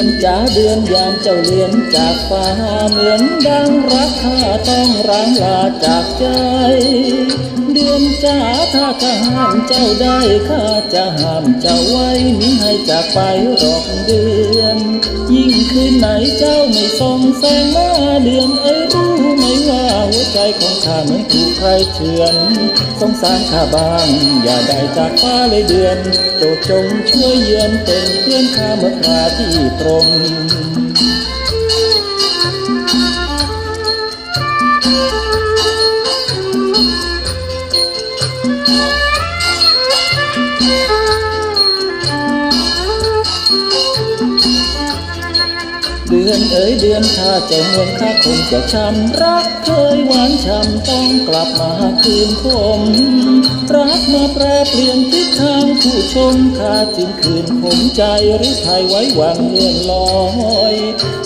เดือนจ๋าเดือนยามเจ้าเลือนจากฟ้าเหมือนดังรักข้าต้องร้างลาจากใจ เดือนจ๋าถ้าข้าห้ามเจ้าได้ข้าจะห้ามเจ้าไว้มิให้จากไปหรอกเดือน ยิ่งคืนไหนเจ้าไม่ส่องแสงมาเดือนเอ้ยรู้ไหมว่ ใจของข้าเหมือนถูกใครเชือน สงสารข้าบ้าง อย่าได้จากฟ้าเลยเดือน โจดจงช่วยเยือนเป็นเพื่อนข้าเมื่อคราที่ตรง เดือนเอ๋ยเดือนถ้าจ้าเมืองข้าคงจะช้ำรักเคยหวานช้ำต้องกลับมาคืนคมรักมาแปรเปลี่ยนทิศทางผู้ชมข้าจึงคืนคมใจหรือไทยไว้วังเลื่อนลอย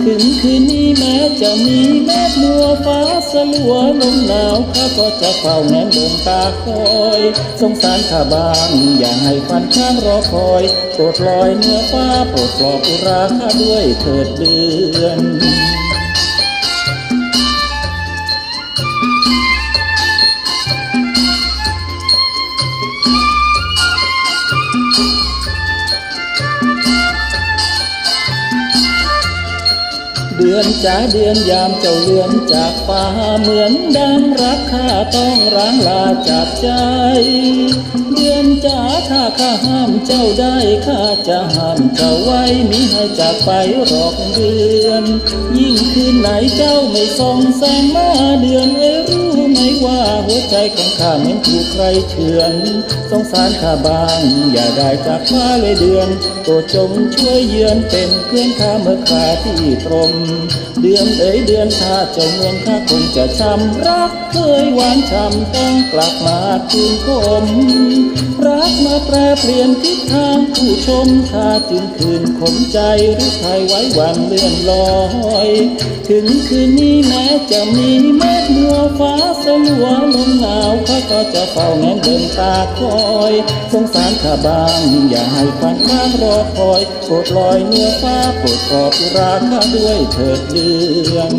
ถึงคืนนี้แม้จะมีเมฆมัวฟ้าสลัวลมหนาวข้าก็จะเฝ้าแนมดวงตาคอยสงสารข้าบ้างอย่าให้ฟันข้างรอคอยโปรดลอยเหนื้อฟ้าโปรดปลอบอุราข้าด้วยเถิดเดือน ดือนจ๋าเดือนยามเจ้าเลือนจากฟ้าเหมือนดังรักข้าต้องร้างลาจากใจ เดือนจ๋าถ้าข้าห้ามเจ้าได้ข้าจะห้ามเจ้าไว้มิให้จากไปหรอกเดือน ยิ่งคืนไหนเจ้าไม่ส่องแสงมาเดือนเอ้ยรู้ ไหมว่าหัวใจของข้าเหมือนถูกใครเฉือนสงสารข้าบ้าง อย่าได้จากฟ้าเลยเดือนโปรดจงช่วยเยือนเป็นเพื่อนข้าเมื่อคราที่ตรงเดือนเอ๋ยเดือนถ้าเจ้าเมืองข้าคงจะช้ำรักเคยหวานช้ำต้องกลับมาคืนคมรักมาแปรเปลี่ยนทิศทางผู้ชมข้าจึงคืนขมใจหรือใครไว้วันเลื่อนลอย ถึงคืนนี้แม้จะมีเมฆมัวฟ้าสลัวลมหนาวเขาก็จะเฝ้าแงนเดินตาคอยสงสารข้าบ้างอย่าให้ฝันข้างรอคอยโปรดลอยเนื้อฟ้าโปรดขอบราข้าด้วยเถิดเดือน